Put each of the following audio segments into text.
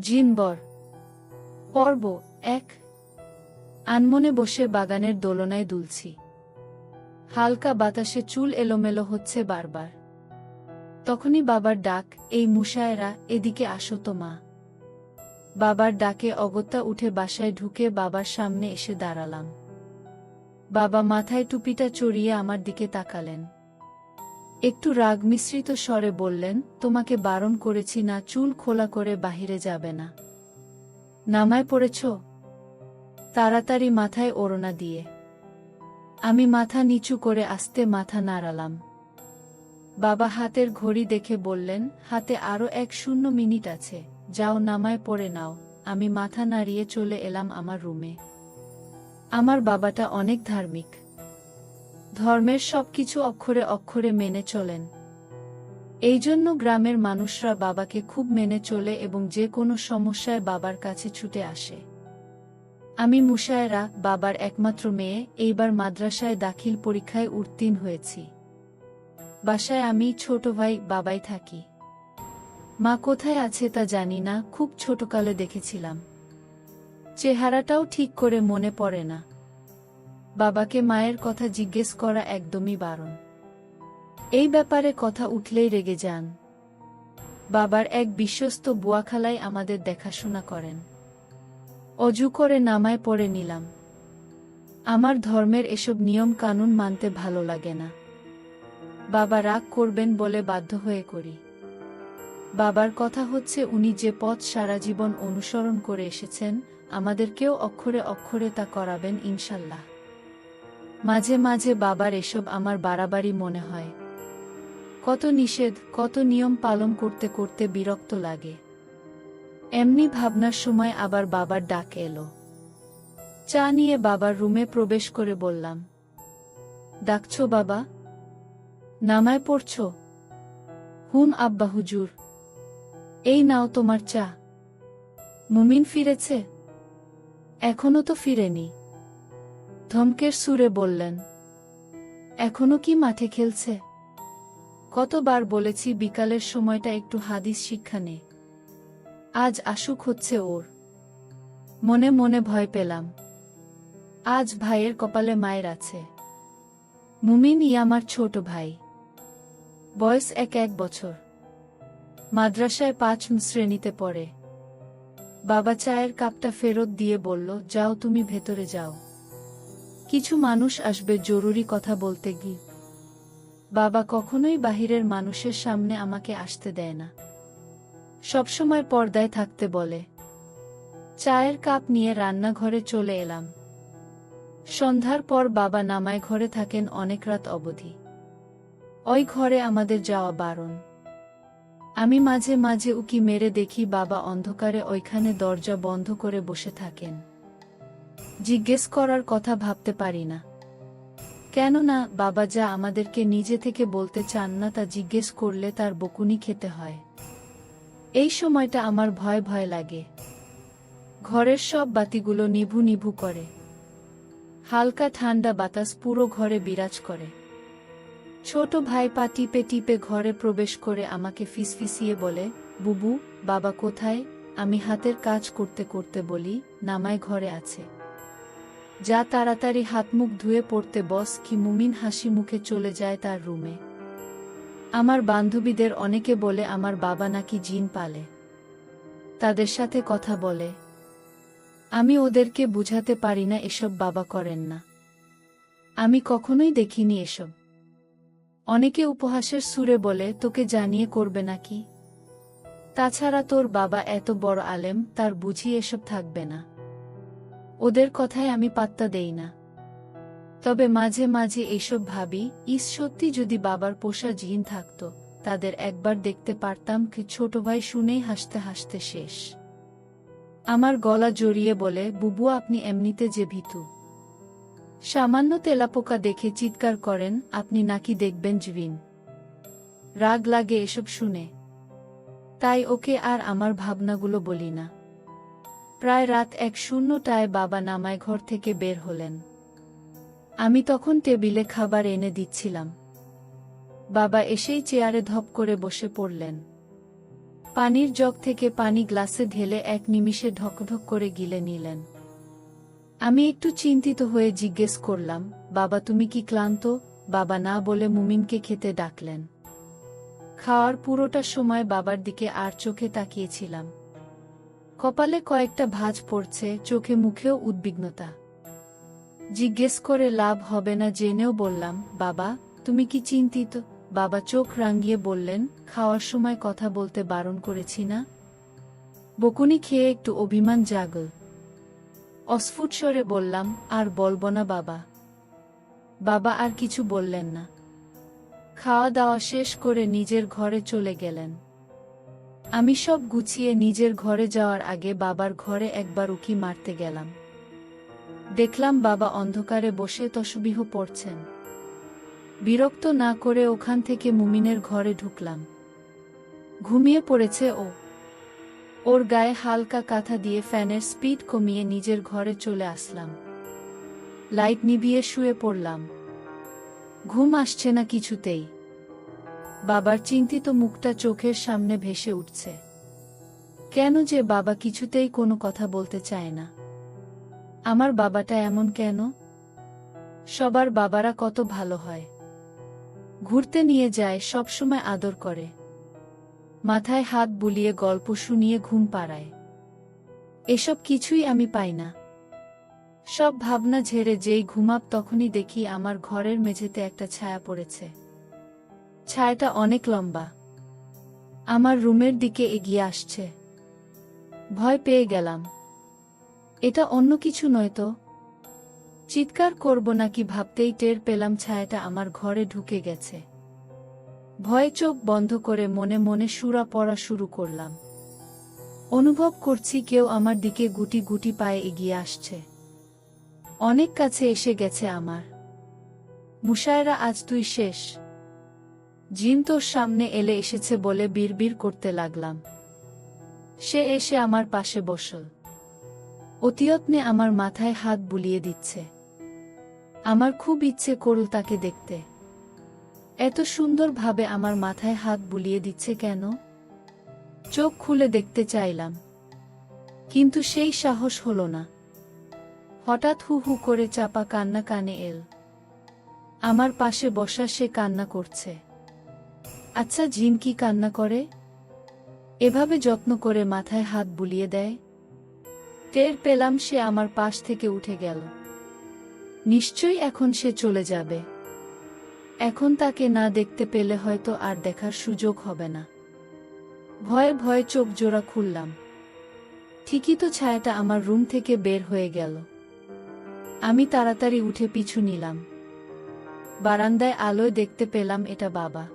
জিনবর পর্ব এক। আনমনে বসে বাগানের দোলনায় দুলছি। হালকা বাতাসে চুল এলোমেলো হচ্ছে বারবার। তখনই বাবার ডাক, এই মুশায়েরা, এদিকে আসো তো মা। বাবার ডাকে অগত্যা উঠে বাসায় ঢুকে বাবার সামনে এসে দাঁড়ালাম। বাবা মাথায় টুপিটা চড়িয়ে আমার দিকে তাকালেন। একটু রাগ মিশ্রিত স্বরে বললেন, তোমাকে বারণ করেছি না, চুল খোলা করে বাহিরে যাবে না। নামায় পড়েছ? তাড়াতাড়ি মাথায় ওড়না দিয়ে। আমি মাথা নিচু করে আস্তে মাথা নাড়ালাম। বাবা হাতের ঘড়ি দেখে বললেন, হাতে আরও এক শূন্য মিনিট আছে, যাও নামায় পড়ে নাও। আমি মাথা নাড়িয়ে চলে এলাম আমার রুমে। আমার বাবাটা অনেক ধার্মিক। ধর্মের সবকিছু অক্ষরে অক্ষরে মেনে চলেন। এই জন্য গ্রামের মানুষরা বাবাকে খুব মেনে চলে এবং যে কোনো সমস্যায় বাবার কাছে ছুটে আসে। আমি মুশায়রা, বাবার একমাত্র মেয়ে, এইবার মাদ্রাসায় দাখিল পরীক্ষায় উত্তীর্ণ হয়েছি। বাসায় আমি ছোট ভাই, বাবাই থাকি। মা কোথায় আছে তা জানি না, খুব ছোটকালে দেখেছিলাম। চেহারাটাও ঠিক করে মনে পড়ে না। বাবাকে মায়ের কথা জিজ্ঞেস করা একদমই বারণ। এই ব্যাপারে কথা উঠলেই রেগে যান। বাবার এক বিশ্বস্ত বুয়াখালাই আমাদের দেখাশোনা করেন। অজু করে নামায় পড়ে নিলাম। আমার ধর্মের এসব নিয়ম কানুন মানতে ভালো লাগে না। বাবা রাগ করবেন বলে বাধ্য হয়ে করি। বাবার কথা হচ্ছে উনি যে পথ সারা জীবন অনুসরণ করে এসেছেন, আমাদেরকেও অক্ষরে অক্ষরে তা করাবেন ইনশাল্লাহ। মাঝে মাঝে বাবার এসব আমার বাড়াবাড়ি মনে হয়। কত নিষেধ, কত নিয়ম পালন করতে করতে বিরক্ত লাগে। এমনি ভাবনার সময় আবার বাবার ডাক এলো। চা নিয়ে বাবার রুমে প্রবেশ করে বললাম, ডাকছো বাবা? নামায় পড়ছ? হুম, আব্বা হুজুর। এই নাও তোমার চা। মুমিন ফিরেছে? এখনও তো ফিরেনি। ধমকের সুরে বললেন, এখনও কি মাঠে খেলছে? কতবার বলেছি বিকালের সময়টা একটু হাদিস শিক্ষা নে। আজ আসুক হচ্ছে ওর। মনে মনে ভয় পেলাম। আজ ভাইয়ের কপালে মায়ের আছে। মুমিন ই আমার ছোট ভাই। বয়স এক এক বছর। মাদ্রাসায় পাঁচ শ্রেণীতে পড়ে। বাবা চায়ের কাপটা ফেরত দিয়ে বলল, যাও তুমি ভেতরে যাও। কিছু মানুষ আসবে জরুরি কথা বলতে গি বাবা কখনোই বাহিরের মানুষের সামনে আমাকে আসতে দেয় না। সবসময় পর্দায় থাকতে বলে। চায়ের কাপ নিয়ে রান্নাঘরে চলে এলাম। সন্ধ্যার পর বাবা নামায় ঘরে থাকেন অনেক রাত অবধি। ওই ঘরে আমাদের যাওয়া বারণ। আমি মাঝে মাঝে উকি মেরে দেখি বাবা অন্ধকারে ওইখানে দরজা বন্ধ করে বসে থাকেন। জিজ্ঞেস করার কথা ভাবতে পারি না। কেননা বাবা যা আমাদেরকে নিজে থেকে বলতে চান না তা জিজ্ঞেস করলে তার বকুনি খেতে হয়। এই সময়টা আমার ভয় ভয় লাগে। ঘরের সব বাতিগুলো নিভু নিভু করে। হালকা ঠান্ডা বাতাস পুরো ঘরে বিরাজ করে। ছোট ভাই পা টিপে টিপে ঘরে প্রবেশ করে আমাকে ফিসফিসিয়ে বলে, বুবু, বাবা কোথায়? আমি হাতের কাজ করতে করতে বলি, নামায় ঘরে আছে। যা তাড়াতাড়ি হাত মুখ ধুয়ে পড়তে বস কি মুমিন হাসি মুখে চলে যায় তার রুমে। আমার বান্ধবীদের অনেকে বলে আমার বাবা নাকি জিন পালে। তাদের সাথে কথা বলে। আমি ওদেরকে বুঝাতে পারি না এসব বাবা করেন না। আমি কখনোই দেখিনি এসব। অনেকে উপহাসের সুরে বলে, তোকে জানিয়ে করবে নাকি? তাছাড়া তোর বাবা এত বড় আলেম, তার বুঝি এসব থাকবে না। ওদের কথায় আমি পাত্তা দেই না। তবে মাঝে মাঝে এইসব ভাবি, ইস সত্যি যদি বাবার পোষা জিন থাকত, তাদের একবার দেখতে পারতাম কি ছোট ভাই শুনেই হাসতে হাসতে শেষ। আমার গলা জড়িয়ে বলে, বুবু, আপনি এমনিতে যে ভীতু। সামান্য তেলাপোকা দেখে চিৎকার করেন, আপনি নাকি দেখবেন জবিন রাগ লাগে এসব শুনে। তাই ওকে আর আমার ভাবনাগুলো বলি না। প্রায় রাত এক শূন্যটায় বাবা নামায় ঘর থেকে বের হলেন। আমি তখন টেবিলে খাবার এনে দিচ্ছিলাম। বাবা এসেই চেয়ারে ধপ করে বসে পড়লেন। পানির জগ থেকে পানি গ্লাসে ঢেলে এক নিমিষে ঢকঢক করে গিলে নিলেন। আমি একটু চিন্তিত হয়ে জিজ্ঞেস করলাম, বাবা, তুমি কি ক্লান্ত? বাবা না বলে মুমিনকে খেতে ডাকলেন। খাওয়ার পুরোটা সময় বাবার দিকে আর চোখে তাকিয়েছিলাম। কপালে কয়েকটা ভাঁজ পড়ছে, চোখে মুখেও উদ্বিগ্নতা। জিজ্ঞেস করে লাভ হবে না জেনেও বললাম, বাবা, তুমি কি চিন্তিত? বাবা চোখ রাঙিয়ে বললেন, খাওয়ার সময় কথা বলতে বারণ করেছি না? বকুনি খেয়ে একটু অভিমান জাগল। অস্ফুট স্বরে বললাম, আর বলব না বাবা। বাবা আর কিছু বললেন না। খাওয়া দাওয়া শেষ করে নিজের ঘরে চলে গেলেন। আমি সব গুছিয়ে নিজের ঘরে যাওয়ার আগে বাবার ঘরে একবার উকি মারতে গেলাম। দেখলাম বাবা অন্ধকারে বসে তসবিহ পড়ছেন। বিরক্ত না করে ওখান থেকে মুমিনের ঘরে ঢুকলাম। ঘুমিয়ে পড়েছে ও। ওর গায়ে হালকা কাঁথা দিয়ে ফ্যানের স্পিড কমিয়ে নিজের ঘরে চলে আসলাম। লাইট নিভিয়ে শুয়ে পড়লাম। ঘুম আসছে না কিছুতেই। বাবার চিন্তিত মুখটা চোখের সামনে ভেসে উঠছে। কেন যে বাবা কিছুতেই কোনো কথা বলতে চায় না। আমার বাবাটা এমন কেন? সবার বাবারা কত ভালো হয়। ঘুরতে নিয়ে যায়, সবসময় আদর করে। মাথায় হাত বুলিয়ে গল্প শুনিয়ে ঘুম পাড়ায়। এসব কিছুই আমি পাই না। সব ভাবনা ঝেড়ে যেই ঘুমাব তখনই দেখি আমার ঘরের মেঝেতে একটা ছায়া পড়েছে। ছায়াটা অনেক লম্বা। আমার রুমের দিকে এগিয়ে আসছে। ভয় পেয়ে গেলাম। এটা অন্য কিছু নয় তো? চিৎকার করব নাকি ভাবতেই টের পেলাম ছায়াটা আমার ঘরে ঢুকে গেছে। ভয়ে চোখ বন্ধ করে মনে মনে সুরা পড়া শুরু করলাম। অনুভব করছি কেউ আমার দিকে গুটি গুটি পায়ে এগিয়ে আসছে। অনেক কাছে এসে গেছে আমার। মুশায়রা, আজ তুই শেষ। জিন তোর সামনে এলে এসেছে বলে বিড়বিড় করতে লাগলাম। সে এসে আমার পাশে বসল। অতিয়ত্নে আমার মাথায় হাত বুলিয়ে দিচ্ছে। আমার খুব ইচ্ছে করল তাকে দেখতে। এত সুন্দরভাবে আমার মাথায় হাত বুলিয়ে দিচ্ছে কেন? চোখ খুলে দেখতে চাইলাম। কিন্তু সেই সাহস হলো না। হঠাৎ হু হু করে চাপা কান্না কানে এল। আমার পাশে বসা সে কান্না করছে। আচ্ছা জিন কি কান্না করে? এভাবে যত্ন করে মাথায় হাত বুলিয়ে দেয়। টের পেলাম সে আমার পাশ থেকে উঠে গেল। নিশ্চয়ই এখন সে চলে যাবে। এখন তাকে না দেখতে পেলে হয়তো আর দেখার সুযোগ হবে না। ভয়ে ভয়ে চোখ জোড়া খুললাম। ঠিকই তো ছায়াটা আমার রুম থেকে বের হয়ে গেল। আমি তাড়াতাড়ি উঠে পিছু নিলাম। বারান্দায় আলোয় দেখতে পেলাম এটা বাবা।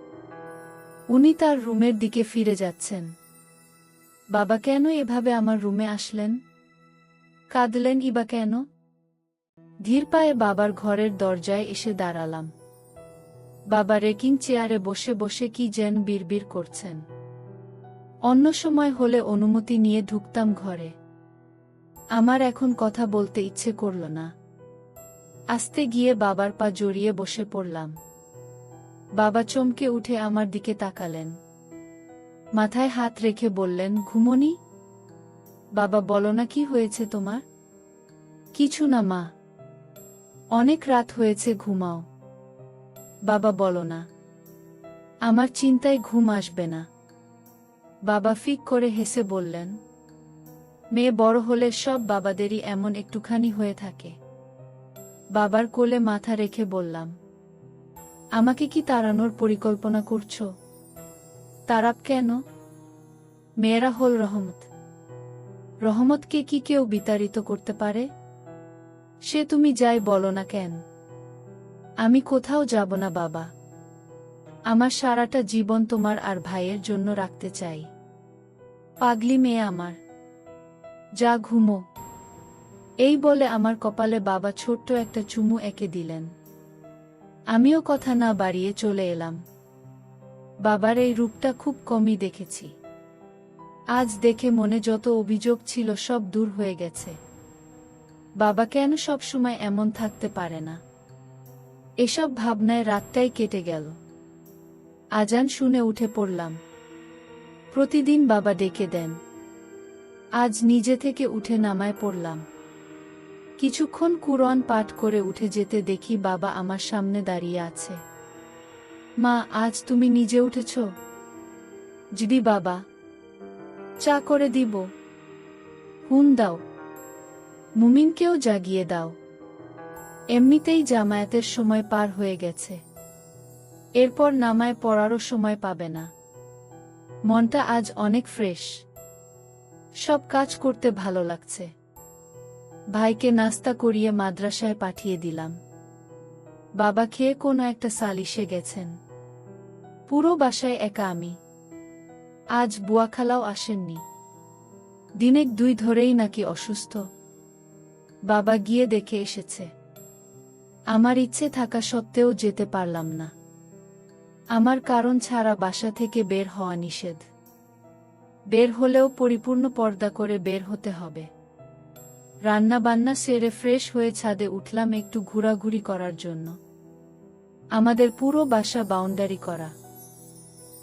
উনি তার রুমের দিকে ফিরে যাচ্ছেন। বাবা কেন এভাবে আমার রুমে আসলেন? কাঁদলেন ইবা কেন? ধীর পায়ে বাবার ঘরের দরজায় এসে দাঁড়ালাম। বাবা রেকিং চেয়ারে বসে বসে কি যেন বিড়বিড় করছেন। অন্য সময় হলে অনুমতি নিয়ে ঢুকতাম ঘরে। আমার এখন কথা বলতে ইচ্ছে করল না। আসতে গিয়ে বাবার পা জড়িয়ে বসে পড়লাম। বাবা চমকে উঠে আমার দিকে তাকালেন। মাথায় হাত রেখে বললেন, ঘুমনি? বাবা, বলো না, কি হয়েছে তোমার? কিছু না, মা। অনেক রাত হয়েছে, ঘুমাও। বাবা, বলো না। আমার চিন্তায় ঘুম আসবে না। বাবা ফিক করে হেসে বললেন, মেয়ে বড় হলে সব বাবাদেরই এমন একটুখানি হয়ে থাকে। বাবার কোলে মাথা রেখে বললাম আমাকে কি তাড়ানোর পরিকল্পনা করছ? তারাপ কেন? মেয়েরা হল রহমত। রহমতকে কি কেউ বিতাড়িত করতে পারে? সে তুমি যাই বলো না কেন? আমি কোথাও যাব না, বাবা। আমার সারাটা জীবন তোমার আর ভাইয়ের জন্য রাখতে চাই। পাগলি মেয়ে আমার। যা ঘুমো। এই বলে আমার কপালে বাবা ছোট্ট একটা চুমু এঁকে দিলেন। আমিও কথা না বাড়িয়ে চলে এলাম। বাবার এই রূপটা খুব কমই দেখেছি। আজ দেখে মনে যত অভিযোগ ছিল সব দূর হয়ে গেছে। বাবা কেন সব সময় এমন থাকতে পারে না? এসব ভাবনায় রাতটাই কেটে গেল। আজান শুনে উঠে পড়লাম। প্রতিদিন বাবা ডেকে দেন। আজ নিজে থেকে উঠে নামায় পড়লাম। কিছুক্ষণ কুরআন পাঠ করে উঠে যেতে দেখি বাবা আমার সামনে দাঁড়িয়ে আছে। মা, আজ তুমি নিজে উঠেছ? জিদি বাবা, চা করে দিব। হুন দাও। মুমিনকেও জাগিয়ে দাও। এমনিতেই জামায়াতের সময় পার হয়ে গেছে। এরপর নামায় পড়ারও সময় পাবে না। মনটা আজ অনেক ফ্রেশ। সব কাজ করতে ভালো লাগছে। ভাইকে নাস্তা করিয়ে মাদ্রাসায় পাঠিয়ে দিলাম। বাবা খেয়ে কোনো একটা সালিশে গেছেন। পুরো বাসায় একা আমি। আজ বুয়াখালাও আসেননি। দিনেক দুই ধরেই নাকি অসুস্থ। বাবা গিয়ে দেখে এসেছে। আমার ইচ্ছে থাকা সত্ত্বেও যেতে পারলাম না। আমার কারণ ছাড়া বাসা থেকে বের হওয়া নিষেধ। বের হলেও পরিপূর্ণ পর্দা করে বের হতে হবে। রান্না বান্না সেরে ফ্রেশ হয়ে ছাদে উঠলাম একটু ঘোরাঘুরি করার জন্য। আমাদের পুরো বাসা বাউন্ডারি করা।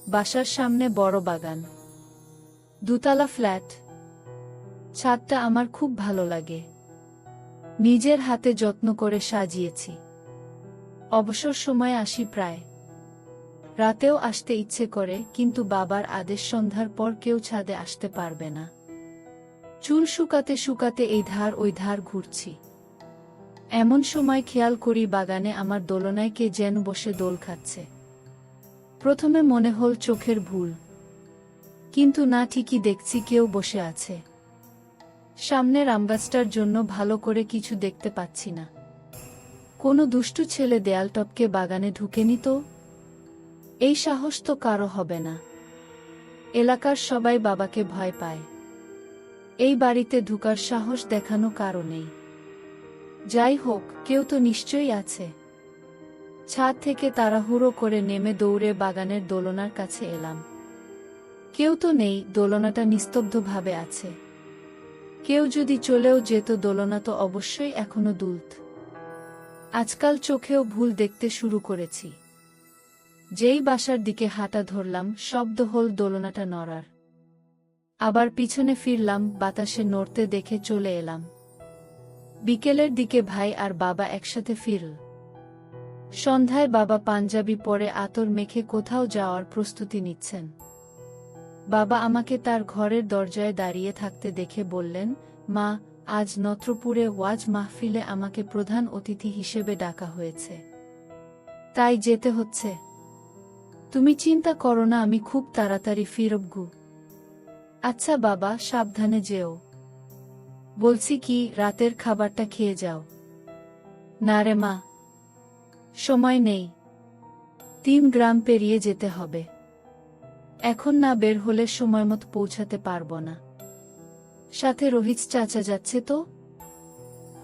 বাসার সামনে বড় বাগান। দুতলা ফ্ল্যাট। ছাদটা আমার খুব ভালো লাগে। নিজের হাতে যত্ন করে সাজিয়েছি। অবসর সময় আসি প্রায়। রাতেও আসতে ইচ্ছে করে, কিন্তু বাবার আদেশ সন্ধ্যার পর কেউ ছাদে আসতে পারবে না। চুল শুকাতে শুকাতে এই ধার ওই ধার ঘুরছি। এমন সময় খেয়াল করি বাগানে আমার দোলনায় কে যেন বসে দোল খাচ্ছে। প্রথমে মনে হল চোখের ভুল। কিন্তু না, ঠিকই দেখছি কেউ বসে আছে। সামনের আমগাছটার জন্য ভালো করে কিছু দেখতে পাচ্ছি না। কোনো দুষ্টু ছেলে দেয়াল টপকে বাগানে ঢুকেনি তো? এই সাহস তো কারও হবে না। এলাকার সবাই বাবাকে ভয় পায়। এই বাড়িতে ঢুকার সাহস দেখানো কারও নেই যাই হোক, কেউ তো নিশ্চয়ই আছে। ছাদ থেকে তাড়াহুড়ো করে নেমে দৌড়ে বাগানের দোলনার কাছে এলাম। কেউ তো নেই, দোলনাটা নিস্তব্ধভাবে আছে। কেউ যদি চলেও যেত, দোলনা তো অবশ্যই এখনও দুলত। আজকাল চোখেও ভুল দেখতে শুরু করেছি। যেই বাসার দিকে হাঁটা ধরলাম, শব্দ হল দোলনাটা নড়ার। আবার পিছনে ফিরলাম, বাতাসে নড়তে দেখে চলে এলাম। বিকেলের দিকে ভাই আর বাবা একসাথে ফিরল। সন্ধ্যায় বাবা পাঞ্জাবি পরে আতর মেখে কোথাও যাওয়ার প্রস্তুতি নিচ্ছেন। বাবা আমাকে তার ঘরের দরজায় দাঁড়িয়ে থাকতে দেখে বললেন, মা, আজ নত্রপুরে ওয়াজ মাহফিলে আমাকে প্রধান অতিথি হিসেবে ডাকা হয়েছে। তাই যেতে হচ্ছে। তুমি চিন্তা করো না, আমি খুব তাড়াতাড়ি ফিরবগু আচ্ছা বাবা, সাবধানে যেও। বলছি কি, রাতের খাবারটা খেয়ে যাও। না রে মা। সময় নেই। তিন গ্রাম পেরিয়ে যেতে হবে। এখন না বের হলে সময় মতো পৌঁছাতে পারব না। সাথে রোহিত চাচা যাচ্ছে তো?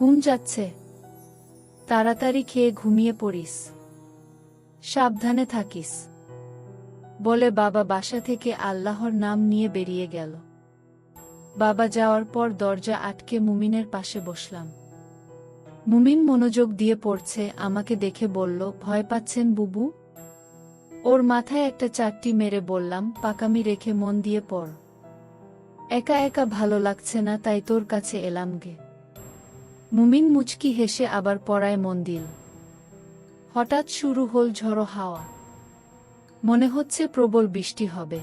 হুম যাচ্ছে। তাড়াতাড়ি খেয়ে ঘুমিয়ে পড়িস। সাবধানে থাকিস। বলে বাবা বাসা থেকে আল্লাহর নাম নিয়ে বেরিয়ে গেল। বাবা যাওয়ার পর দরজা আটকে মুমিনের পাশে বসলাম। মুমিন মনোযোগ দিয়ে পড়ছে, আমাকে দেখে বলল, ভয় পাচ্ছেন বুবু? ওর মাথায় একটা চারটি মেরে বললাম, পাকামি রেখে মন দিয়ে পড়। একা একা ভালো লাগছে না, তাই তোর কাছে এলাম গে। মুমিন মুচকি হেসে আবার পড়ায় মন দিল। হঠাৎ শুরু হল ঝড়ো হাওয়া। মনে হচ্ছে প্রবল বৃষ্টি হবে।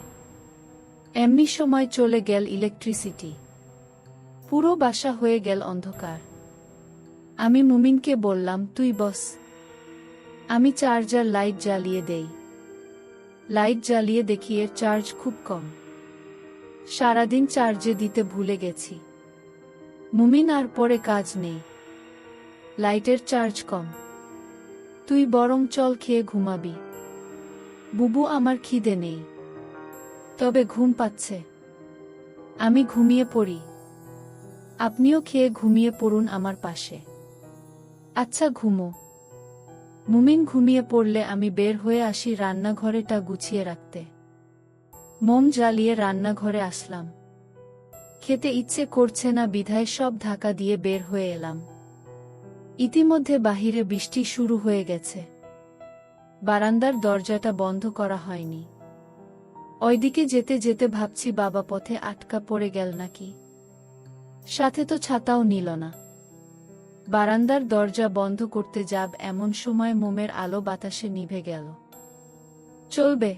এমনি সময় চলে গেল ইলেকট্রিসিটি পুরো বাসা হয়ে গেল অন্ধকার। আমি মুমিনকে বললাম, তুই বস। আমি চার্জার লাইট জ্বালিয়ে দেই। লাইট জ্বালিয়ে দেখি এর চার্জ খুব কম। সারাদিন চার্জে দিতে ভুলে গেছি। মুমিন আর পরে কাজ নেই। লাইটের চার্জ কম। তুই বরং চল খেয়ে ঘুমাবি। বুবু, আমার খিদে নেই। তবে ঘুম পাচ্ছে। আমি ঘুমিয়ে পড়ি। আপনিও খেয়ে ঘুমিয়ে পড়ুন আমার পাশে। আচ্ছা ঘুমো। মুমিন ঘুমিয়ে পড়লে আমি বের হয়ে আসি রান্নাঘরেটা গুছিয়ে রাখতে। মোম জ্বালিয়ে রান্নাঘরে আসলাম। খেতে ইচ্ছে করছে না, বিধায় সব ঢাকা দিয়ে বের হয়ে এলাম। ইতিমধ্যে বাহিরে বৃষ্টি শুরু হয়ে গেছে। বারান্দার দরজাটা বন্ধ করা হয়নি। ওইদিকে যেতে যেতে ভাবছি বাবা পথে আটকা পড়ে গেল নাকি। সাথে তো ছাতাও নিল না। বারান্দার দরজা বন্ধ করতে যাব এমন সময় মোমের আলো বাতাসে নিভে গেল। চলবে।